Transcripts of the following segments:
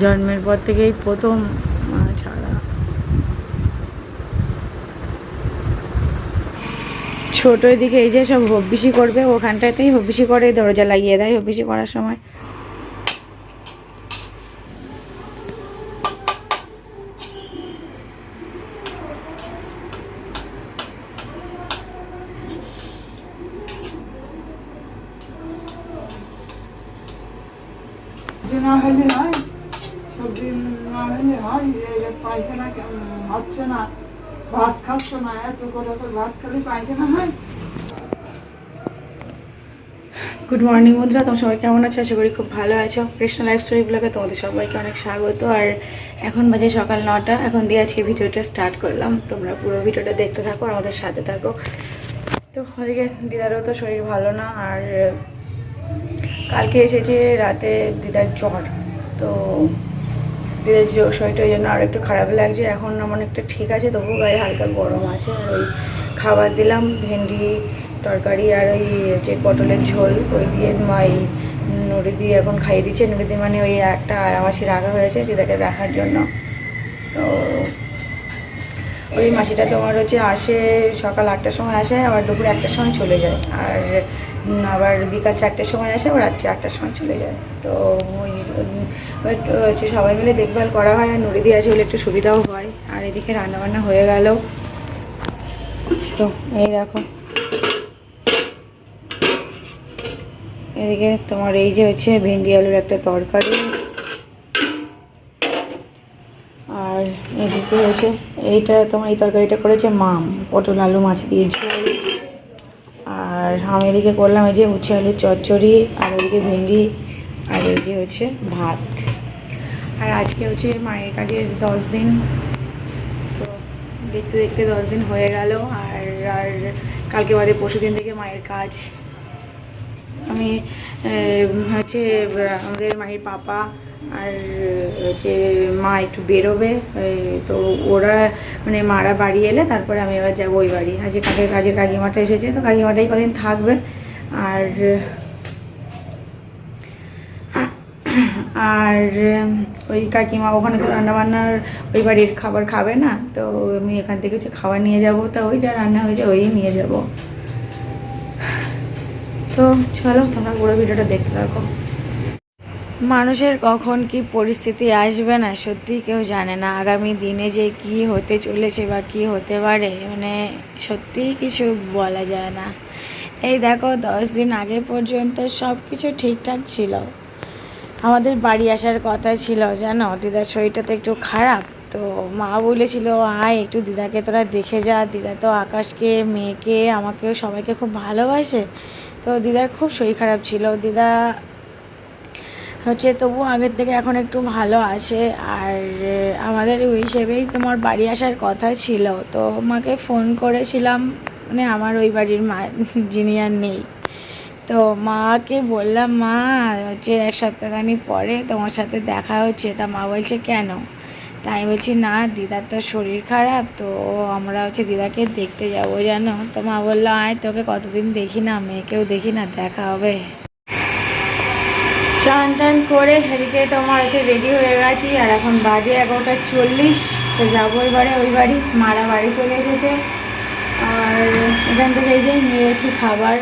জন্মের পর থেকেই প্রথম, মা ছাড়া। ছোট দিকে এই যে সব হব্বিসি করবে, ওখানটাতেই হব্বিসি করে, দরজা লাগিয়ে দেয় হব্বিসি করার সময় সবজি না হলে হয় সবজি না হলে হয় এই যে পায়খানা কেমন হচ্ছে না? ভাত খাচ্ছে না? এত করে তো ভাত খেলে পায়খানা হয়? গুড মর্নিং বন্ধুরা। তোমার সবাই কেমন আছো? আশা করি খুব ভালো আছো। কৃষ্ণ লাইফ স্টোরি ব্লগে তোমাদের সবাইকে অনেক স্বাগত। আর এখন বাজে সকাল নটা। এখন দিয়ে আজকে ভিডিওটা স্টার্ট করলাম। তোমরা পুরো ভিডিওটা দেখতে থাকো, আমাদের সাথে থাকো। তো ওদিকে দিদারও তো শরীর ভালো না, আর কালকে এসেছে রাতে দিদার জ্বর। তো শরীরটা ওই জন্য আর একটু খারাপ লাগছে, এখন আমার একটা ঠিক আছে তবু গায়ে হালকা গরম আছে। আর ওই খাবার দিলাম, ভেন্ডি তরকারি আর ওই যে পটলের ঝোল, ওই দিয়ে মাই নুড়ি দিয়ে এখন খাইয়ে দিচ্ছে। নুড়ি দিয়ে মানে ওই একটা আয়ামাসি রাখা হয়েছে, দিদাকে দেখার জন্য। তো ওই মাসিটা তোমার হচ্ছে আসে, সকাল আটটার সময় আসে, আবার দুপুর একটার সময় চলে যায়। আর আবার বিকাল চারটের সময় আসে, আবার রাত্রি আটটার সময় চলে যায়। তো but হচ্ছে সবাই মিলে দেখভাল করা হয় আর নুড়ি দিয়ে আছে বলে একটু সুবিধাও হয়। আর এদিকে রান্নাবান্না হয়ে গেল। তো এই দেখো। এদিকে তোমার এই যে হচ্ছে ভেন্ডি আলুর একটা তরকারি। আর এদিকে হচ্ছে এইটা তোমার এই তরকারিটা করেছে মাম, পটল আলু, মাছ দিয়ে ঝোল। আর আমি এদিকে করলাম এই যে উচ্ছে আলুর চচ্চড়ি, আর ওইদিকে ভেন্ডি, আর এই যে হচ্ছে ভাত। আর আজকে হচ্ছে মায়ের কাজের দশ দিন। তো দেখতে দেখতে দশ দিন হয়ে গেল আর আর কালকে বাদে পরশু দিন থেকে মায়ের কাজ। আমি হচ্ছে, আমাদের মায়ের পাপা আর হচ্ছে মা একটু বেরোবে তো ওরা মানে মারা বাড়ি এলে তারপরে আমি এবার যাব ওই বাড়ি। আজ কাকের, কাজের কাকিমাটা এসেছে, তো কাকিমাটাই কদিন থাকবে। আর আর ওই কাকিমা ওখানে তো রান্নাবান্নার ওই বাড়ির খাবার খাবে না, তো আমি এখান থেকে কিছু খাবার নিয়ে যাব, তা ওই যা রান্না হয়েছে ওই নিয়ে যাব। তো চলো তোমরা পুরো ভিডিওটা দেখতে থাকো। মানুষের কখন কি পরিস্থিতি আসবে না সত্যি কেউ জানে না, আগামী দিনে যে কি হতে চলেছে বা কি হতে পারে মানে সত্যিই কিছু বলা যায় না। এই দেখো, দশ দিন আগে পর্যন্ত সব কিছু ঠিকঠাক ছিল। আমাদের বাড়ি আসার কথা ছিল, জানো? দিদার শরীরটা তো একটু খারাপ, তো মা বলেছিল, আয় একটু দিদাকে তোরা দেখে যা। দিদা তো আকাশকে, মেয়েকে, আমাকেও, সবাইকে খুব ভালোবাসে। তো দিদার খুব শরীর খারাপ ছিল। দিদা হচ্ছে, তবু আগের থেকে এখন একটু ভালো আছে। আর আমাদের ওই হিসেবেই তোমার বাড়ি আসার কথা ছিল। তো মাকে ফোন করেছিলাম মানে আমার ওই বাড়ির মা, যিনি আর নেই। তো মাকে বললাম, মা, হচ্ছে এক সপ্তাহখানি পরে তোমার সাথে দেখা হচ্ছে। তা মা বলছে, কেন? তাই বলছি, না, দিদার তো শরীর খারাপ, তো আমরা হচ্ছে দিদাকে দেখতে যাব, জানো? তো মা বলল, আয়, তোকে কতদিন দেখি না, মেয়েকেও দেখি না, দেখা হবে। চান টান করে এদিকে তোমার হচ্ছে রেডি হয়ে গেছি, আর এখন বাজে এগারোটা চল্লিশ, তো যাব এবারে ওই বাড়ি, মারা বাড়ি চলে এসেছে। আর এখান থেকে যে নিয়েছি খাবার।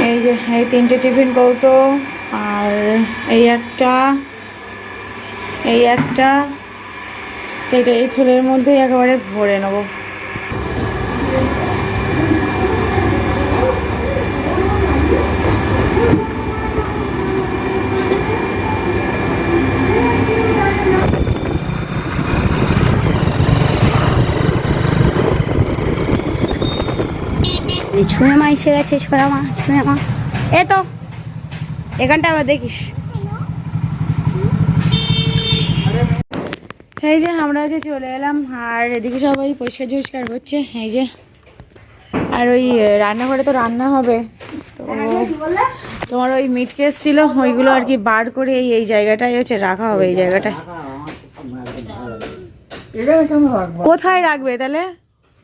এই যে, এই তিনটে টিফিন কৌটো, আর এই একটা এই একটা, এটা এই থলের মধ্যেই একেবারে ভরে নেব। এই ছুঁয়ে মা এসে গেছে ছোড়া মা ছুঁয়ে মা। এ তো এখানটা আবার দেখিস। এই যে আমরা যে চলে এলাম আর এদিকে সবাই পরিষ্কার ঝরিষ্কার হচ্ছে এই যে। আর ওই রান্নাঘরে তো রান্না হবে। তো তোমার ওই মিট কেস ছিল ওইগুলো আর কি বার করে এই এই জায়গাটায় হচ্ছে রাখা হবে এই জায়গাটায়। এখানে কেন রাখব? কোথায় রাখবে তাহলে?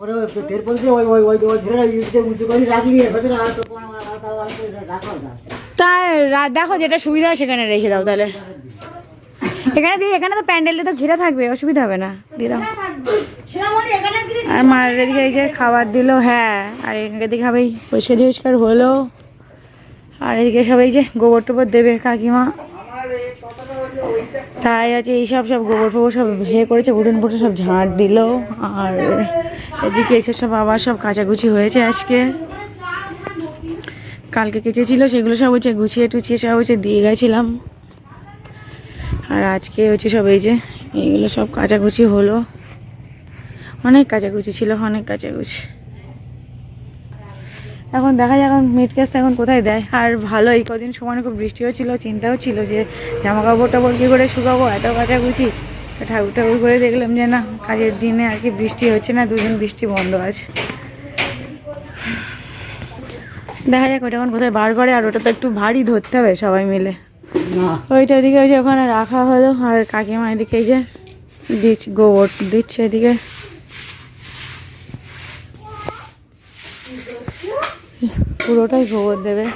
ওরে ওই তেরপল ওই ওই ওই ওই ধরে উঁচু করে রাখলি ভেতরে আর তো কোনো রাখা রাখা যায় দেখো যেটা সুবিধা হয় সেখানে রেখে দাও তাহলে। এখানে দিয়ে এখানে তো প্যান্ডেলটা তো ঘিরে থাকবে অসুবিধা হবে না দিয়ে দাও। আর মার এদিকে এই যে খাবার দিলো হ্যাঁ আর এখানে দিকে সবাই পরিষ্কার পরিষ্কার হলো। আর এদিকে সবাই যে গোবর টোবর দেবে কাকিমা। তাই আছে এইসব সব গোবর ফোবর সব হে করেছে উঠোন ফুটে সব ঝাঁট দিল। আর এদিকে এসে সব আবার সব কাচাকুচি হয়েছে আজকে। কালকে কেচেছিল সেগুলো সব হচ্ছে গুছিয়ে টুচিয়ে সব হচ্ছে দিয়ে গেছিলাম। আর আজকে হচ্ছে সব এই যে, এইগুলো সব কাচাকুচি হলো। অনেক কাচাকুচি ছিল, অনেক কাচাকুচি। এখন দেখা যাক, এখন মিট কেসটা এখন কোথায় দেয়। আর ভালো, এই কদিন সময় খুব বৃষ্টিও ছিল, চিন্তাও ছিল যে জামা কাপড় টাপড় কী করে শুকাবো, এত কাচাকুচি। ঠাকুর ঠাকুর করে দেখলাম যে না কাজের দিনে আর কি বৃষ্টি হচ্ছে না দুদিন বৃষ্টি বন্ধ আছে। দেখা যাক ওটা এখন কোথায় বার করে আর ওটা তো একটু ভারী ধরতে হবে সবাই মিলে। ওইটা এদিকে ওই যে ওখানে রাখা হলো আর কাকিমা এদিকে এই যে দিচ্ছে গোবর দিচ্ছে এদিকে। পুরোটাই গোবর দেবে।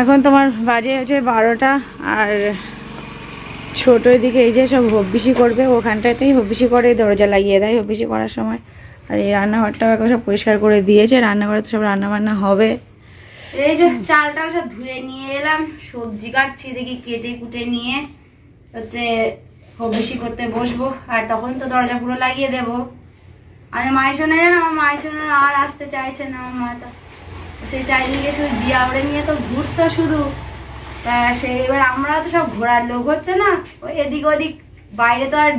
এখন তোমার বাজে হচ্ছে বারোটা আর ছোট এদিকে এই যে সব হব্বিসি করবে, ওখানটাতেই হব্বিসি করে, দরজা লাগিয়ে দেয় হব্বিসি করার সময়। আর এই রান্নাঘরটাও এখন সব পরিষ্কার করে দিয়েছে, রান্নাঘরে তো সব রান্না বান্না হবে। এই যে চালটা সব ধুয়ে নিয়ে এলাম, সবজি কাটছি দেখি কেটে কুটে নিয়ে, হচ্ছে হব্বিসি করতে বসবো, আর তখন তো দরজা পুরো লাগিয়ে দেবো। আর মায়ের শোনে জানো আমার মায়ের শোনে আর আসতে চাইছে না আমার মাটা সেই চারিদিকে শুধু বিয়া ওড়ে নিয়ে তো ঘুরতো শুধু। তা সেই এবার আমরাও তো সব ঘোরার লোক হচ্ছে না ওই এদিক ওদিক বাইরে তো আর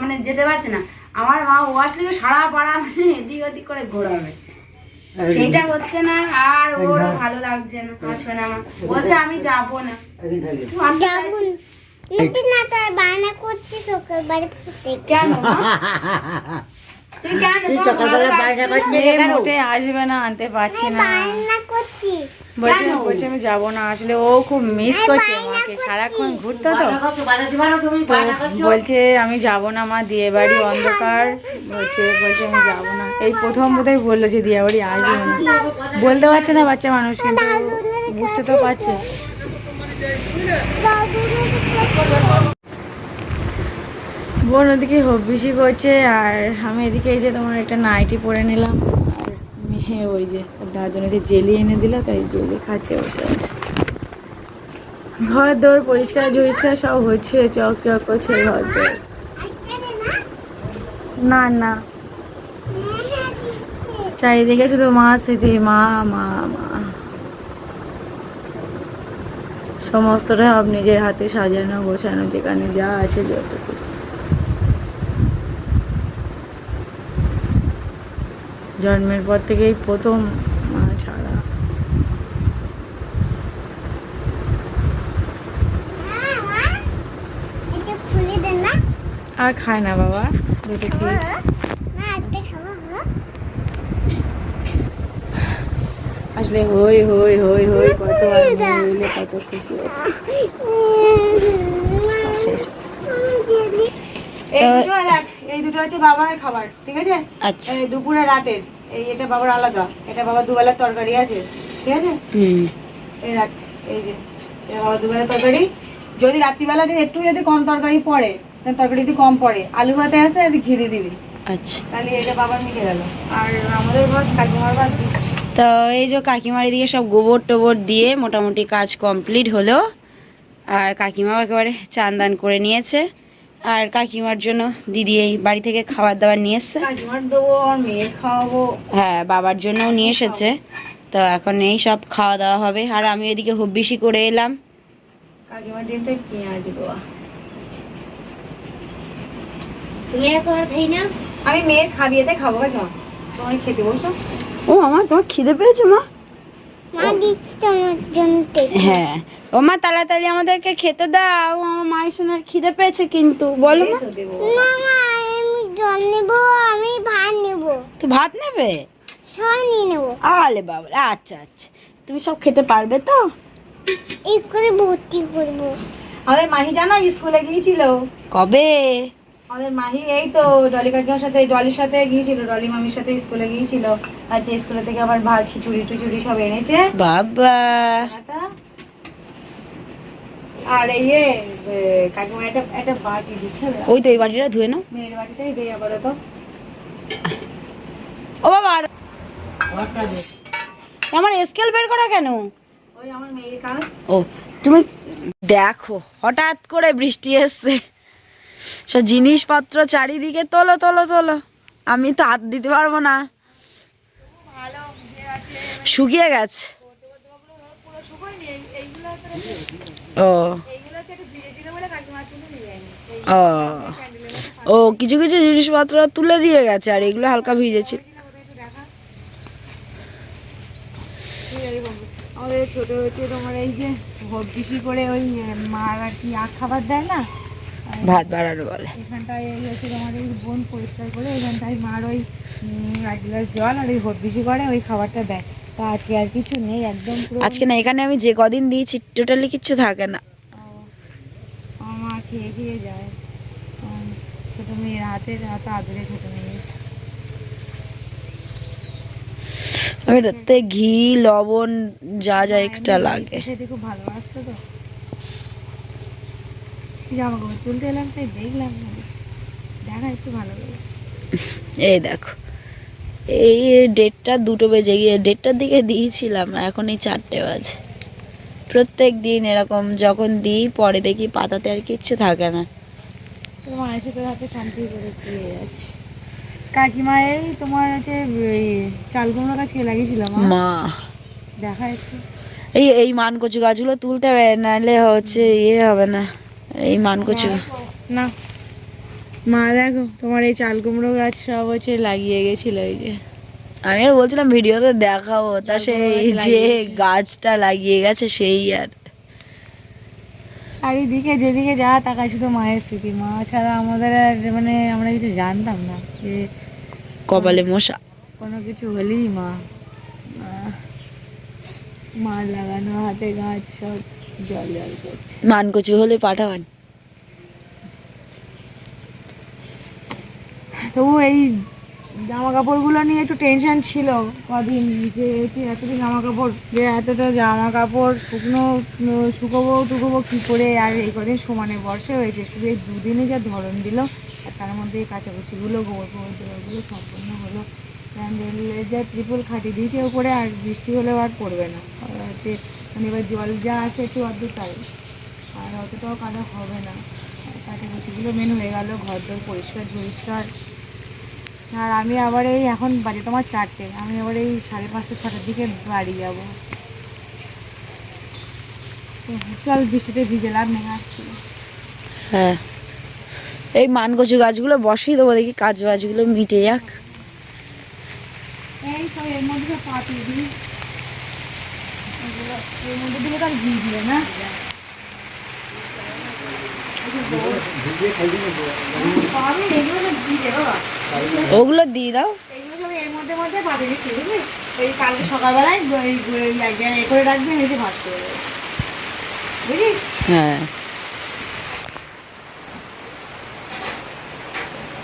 মানে যেতে পারছে না। আমার মা ও আসলে সারা পাড়া মানে এদিক ওদিক করে ঘোরাবে। সেটা হচ্ছে না আর ওরও ভালো লাগছে না আসবে না আমার। বলছে আমি যাব না? কেন আসবে না আনতে পারছি না। বলছে? বলছে আমি যাব না আসলে ও খুব মিস করছে আমাকে সারাক্ষণ ঘুরতো তো? বলছে আমি যাব না মা দিয়ে বাড়ি অন্ধকার। বলছে বলছে আমি যাব না। এই প্রথম বোধহয় বলল যে দিয়ে বাড়ি আসবে না। বলতে পারছে না বাচ্চা মানুষ কিন্তু বুঝতে তো পারছে বোন ওদিকে হব্বিসি করছে আর আমি এদিকে এই যে তোমার একটা নাইটি পরে নিলাম। মেয়ে ওই যে দাদুন যে জেলি এনে দিল, তাই জেলি খাচ্ছে, বসে ঘর দৌড় পরিষ্কার ঝরিষ্কার সব হচ্ছে, চক চক করছে ঘর দৌড় না না। চারিদিকে শুধু মা, স্মৃতি, মা মা মা। সমস্তটা সব নিজের হাতে সাজানো, গোছানো, যেখানে যা আছে যতটুকু। জন্মের পর থেকেই প্রথম মা ছাড়া। আর খায় না বাবা দুটো আসলে হই হই হই হই কত কত খুশি শেষ। এই দুটো দেখ এই দুটো হচ্ছে বাবার খাবার ঠিক আছে? আচ্ছা। এই দুপুরে রাতের এই এটা বাবার আলাদা এটা দুবেলার তরকারি আছে ঠিক আছে? হুম। এই রাখ এই যে এটা বাবার দুবেলার তরকারি। যদি রাত্রিবেলাতে একটু যদি কম তরকারি পড়ে তরকারি যদি কম পড়ে আলু ভাতে আছে আর ঘি দিয়ে দিবি। আচ্ছা। তাহলে এটা বাবার মিটে গেল। আর আমাদের কাকিমার ভাত দিচ্ছি তো এই যে কাকিমার সব গোবর টোবর দিয়ে মোটামুটি কাজ কমপ্লিট হলো আর কাকিমাও একেবারে চান দান করে নিয়েছে। আর কাকিমার জন্য দিদি এই বাড়ি থেকে খাবার দাবার নিয়ে এসছে। কাকিমার দেবো আর মেয়ের খাওয়াবো। হ্যাঁ বাবার জন্যও নিয়ে এসেছে। তো এখন এই সব খাওয়া দাওয়া হবে। আর আমি এদিকে হব্বিসি করে এলাম। আমি মেয়ের খাবিয়েতে খাব তোমার খেতে বসো। ও আমার তোমার খিদে পেয়েছে মা। হ্যাঁ। ও মা তাড়াতাড়ি আমাদেরকে খেতে দাও। আমার মায়ের সোনার খিদে পেয়েছে কিন্তু। বলো মা। এই তো দেবো আমি ভাত নেব। তো ভাত নেবে? সব নিয়ে নেব। আলে বাবা আচ্ছা আচ্ছা। তুমি সব খেতে পারবে তো? স্কুলে ভর্তি করব। আমাদের মাহি জানো স্কুলে গিয়েছিল? কবে? আমাদের মাহি এই তো ডলি কাকিমার সাথে ডলির সাথে গিয়েছিল ডলি মামির সাথে স্কুলে গিয়েছিল। আচ্ছা স্কুলে থেকে আবার ভাত খিচুড়ি টিচুড়ি সব এনেছে। বাবা। আর একটা একটা বাটি দিচ্ছে ওই তো এই বাটিটা ধুয়ে নাও। মেয়ের বাটিটাই দেই আপাতত। ও বাবা আমার স্কেল বের করা কেন? ওই আমার মেয়ের কাজ। ও তুমি দেখো হঠাৎ করে বৃষ্টি এসছে। সব জিনিসপত্র চারিদিকে তোলো তোলো তোলো। আমি তো হাত দিতে পারব না। শুকিয়ে গেছে। ও। ও। ও, কিছু কিছু জিনিসপত্র তুলে দিয়ে গেছে, আর এগুলো হালকা ভিজেছে। ছোট হচ্ছে তোমার এই যে ভোট বেশি করে ওই মার আর কি আখ খাবার দেয় না? ভাত বাড়ানো বলে। এখানটায় এই হচ্ছে তোমার এই বোন পরিষ্কার করে এখানটায় মার ওই এক গ্লাস জল আর ওই করে ওই খাবারটা দেয়। তা আজকে আর কিছু নেই একদম আজকে না এখানে আমি যে কদিন দিয়েছি টোটালি কিচ্ছু থাকে না। মা খেয়ে খেয়ে যায়। ছোট মেয়ের হাতে হাতে আদরে ছোট মেয়ের। আমি রাতে ঘি লবণ যা যা এক্সট্রা লাগে। খুব ভালোবাসতো তো। জামা কাপড় তুলতে এলাম তাই দেখলাম দেখা একটু ভালো লাগে। এই দেখো এই ডেটটা দুটো বেজে গিয়ে ডেটটার দিকে দিয়েছিলাম এখন এই চারটে বাজে। প্রত্যেক দিন এরকম যখন দিই পরে দেখি পাতাতে আর কিচ্ছু থাকে না। মা এসে তোর হাতে শান্তি করে দিয়ে যাচ্ছে। কাকিমা এই তোমার হচ্ছে চাল কুমড়ো গাছ কে লাগিয়েছিল মা। দেখা একটু। এই এই মানকচু গাছগুলো তুলতে হবে নাহলে হচ্ছে ইয়ে হবে না। এই মানকচু। না মা দেখো তোমার এই চাল কুমড়ো গাছ সব হচ্ছে লাগিয়ে গেছিল এই যে। আমি আর বলছিলাম ভিডিওতে দেখাবো তা সেই যে গাছটা লাগিয়ে গেছে সেই আর। চারিদিকে যেদিকে যা তাকায় শুধু মায়ের স্মৃতি। মা ছাড়া আমাদের আর মানে আমরা কিছু জানতাম না যে কপালে মশা। কোনো কিছু হলেই মা মা লাগানো হাতে গাছ সব। মানকচু হলে পাঠাবেন তবু এই জামা কাপড়গুলো নিয়ে একটু টেনশন ছিল কদিন যে এতদিন জামা কাপড় যে এতটা জামা কাপড় শুকনো, শুকোবো, টুকোবো কী করে আর এই কদিন সমানে বর্ষা হয়েছে, শুধু এই দুদিনে যা ধরন দিল, আর তার মধ্যে এই কাচাকুচিগুলো, গোবর গোবর দেওয়াগুলো সম্পূর্ণ হলো। প্যান্ডেলের যা ত্রিপল খাটিয়ে দিয়েছে ওপরে আর বৃষ্টি হলেও আর পড়বে না। হচ্ছে মানে এবার জল যা আছে একটু অর্ধেক তাই। আর অতটাও কাদা হবে না। আর কাচাকুচিগুলো মেন হয়ে গেল ঘর দর পরিষ্কার পরিষ্কার আর আমি আবার এই এখন বাজে তোমার চারটে। আমি আবার এই সাড়ে পাঁচটা ছটার দিকে বাড়ি যাব। চল বৃষ্টিতে ভিজে লাভ নেই হ্যাঁ। এই মানকচু গাছগুলো বসিয়ে দেবো দেখি কাজ বাজগুলো মিটে যাক। এই সব এর মধ্যে পাতি দিই। এর মধ্যে দিলে ঘি দেবে ওগুলো দিয়ে দাও। এর মধ্যে মধ্যে পাতি দিচ্ছি বুঝলি ওই কালকে সকালবেলায় এ করে রাখবেন এসে করে বুঝিস হ্যাঁ।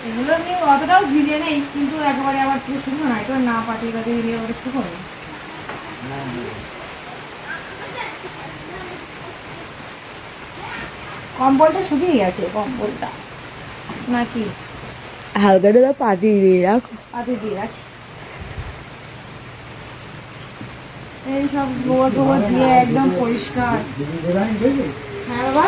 এগুলো অতটাও ভিজে নেই, কিন্তু একেবারে আবার পুরো শুকনো না এটা না পাতিয়ে পাতিয়ে দিয়ে শুকনো কম্বলটা শুকিয়ে গেছে কম্বলটা। নাকি হালকা টাকা পাতিয়ে দিয়ে রাখো। পাতি দিয়ে রাখি। এই সব গোবর গোবর দিয়ে একদম পরিষ্কার। হ্যাঁ বাবা।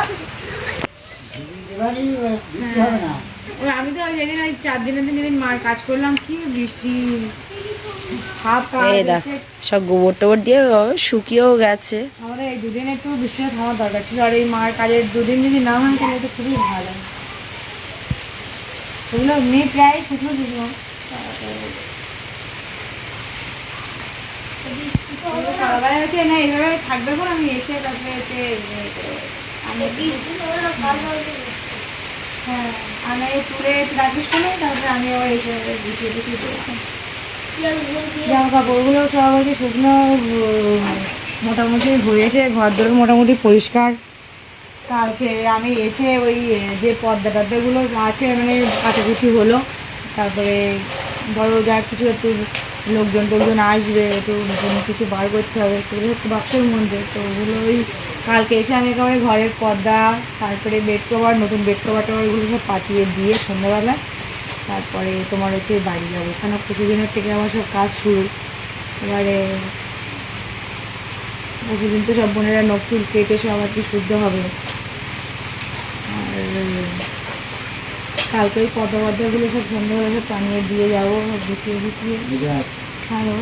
আমি তো ওই যেদিন ওই চার দিনের দিন যেদিন মার কাজ করলাম কি বৃষ্টি। এই দেখ সব গোবর টোবর দিয়ে শুকিয়েও গেছে। আমাদের এই দুদিন একটু থামার দরকার ছিল। আর এই মার কাজের দুদিন যদি না হয় তাহলে তো খুবই ভালো। ওগুলো মেয়ে প্রায় শুকনো শুকনো সকালবেলা হচ্ছে না এইভাবে থাকবে আমি এসে তারপরে হচ্ছে হ্যাঁ আমি তুলে রাখিস তারপরে আমি এসে গুছিয়ে গুছিয়ে জামা কাপড়গুলো সব হচ্ছে শুকনো মোটামুটি হয়েছে ঘর দর মোটামুটি পরিষ্কার। কালকে আমি এসে ওই, যে পর্দা টর্দাগুলো আছে মানে কাছাকুচি হলো, তারপরে ধরো যা কিছু একটু লোকজন টোকজন আসবে, একটু নতুন কিছু বার করতে হবে, সেগুলো একটু বাক্সের মধ্যে, তো ওগুলো ওই কালকে এসে আমি একেবারে ঘরের পর্দা, তারপরে বেড কভার নতুন বেড কভার টভার এগুলো সব পাঠিয়ে দিয়ে সন্ধ্যাবেলা তারপরে তোমার হচ্ছে বাড়ি যাব। এখানে পরশুদিনের থেকে আমার সব কাজ শুরু। এবারে পরশুদিন তো সব বোনেরা নখ চুল কেটে সব আর কি শুদ্ধ হবে। আর কালকে ওই পর্দা পর্দাগুলো সব সন্ধ্যাবেলা সব টানিয়ে দিয়ে যাব সব গুছিয়ে গুছিয়ে। হ্যালো?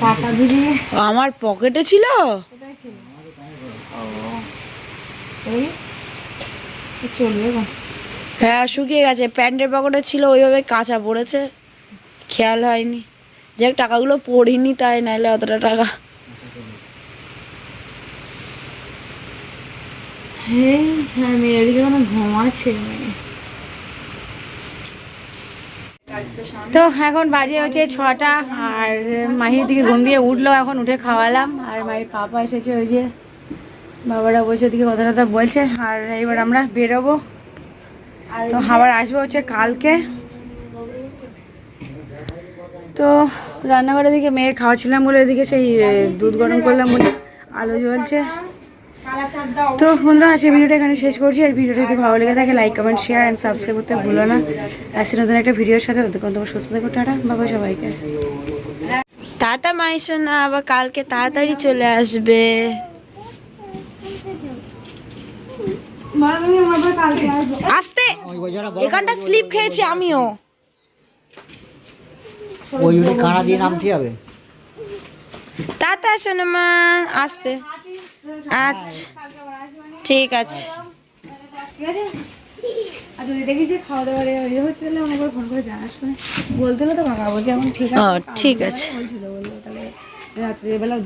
পাকা আমার পকেটে ছিল? কোথায় ছিল। ও। এই? এই চলবে না হ্যাঁ শুকিয়ে গেছে। প্যান্টের পকেটে ছিল, ওইভাবে কাঁচা পড়েছে। খেয়াল হয়নি। যে টাকাগুলো পড়িনি তাই নাইলে অতটা টাকা। হ্যাঁ হ্যাঁ মেয়ে এদিকে কোনো ঘুমাচ্ছে তো এখন বাজে হচ্ছে ছটা, আর মাহির দিকে ঘুম দিয়ে উঠল, এখন উঠে খাওয়ালাম। আর মায়ের পাপা এসেছে ওই যে, বাবারা বসে ওদিকে কথা টথা বলছে। আর এবার আমরা বেরোবো। তো আবার আসব হচ্ছে কালকে। তো রান্নাঘরের দিকে মেয়ের খাওয়াছিলাম বলে এদিকে সেই দুধ গরম করলাম বলে আলো জ্বলছে। তো বন্ধুরা আজকে ভিডিওটা এখানে শেষ করছি। আর ভিডিওটা যদি ভালো লেগে থাকে like comment share and subscribe করতে ভুলো না। আসছে নতুন একটা ভিডিওর সাথে ততক্ষণ তোমার সুস্থ থেকো, টাটা, বাবা সবাইকে। তাতা মাইশো না আবার কালকে তাড়াতাড়ি চলে আসবে। আসতে এখানটা স্লিপ খেয়েছি আমিও। ওই কানা দিয়ে নামতে হবে। তাতা শোনো মা আসতে। আচ্ছা ঠিক আছে। আর যদি দেখিস খাওয়া দাওয়ার ইয়ে হচ্ছে তাহলে আমাকে ফোন করে জানাস করে বলতে হলো তো কাকা বলছে এখন ঠিক আছে। ঠিক আছে বলছিল বলল তাহলে রাত্রিবেলা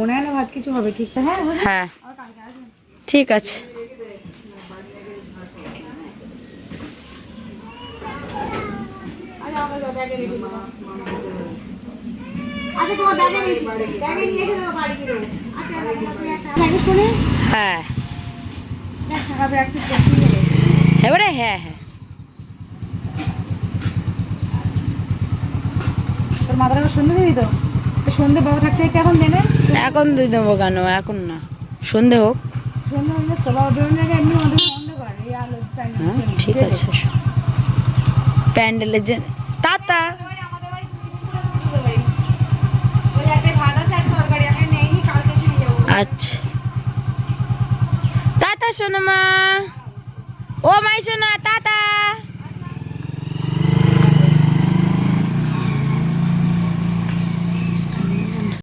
মনে হয় না ভাত কিছু হবে ঠিক তো? হ্যাঁ হ্যাঁ ঠিক আছে। হ্যাঁ। এবারে হ্যাঁ হ্যাঁ। তোর মাথাটা সন্ধে দিবি তো তো সন্ধে বাবা থাকতে এখন দেনে এখন দিয়ে দেবো কেন? এখন না। সন্ধে হোক। সন্ধে হলে সবাই এমনি করে আলো হ্যাঁ ঠিক আছে প্যান্ডেলের জন্য তাতা আচ্ছা। টাটা শোনো মা ও মাই সোনা তাতা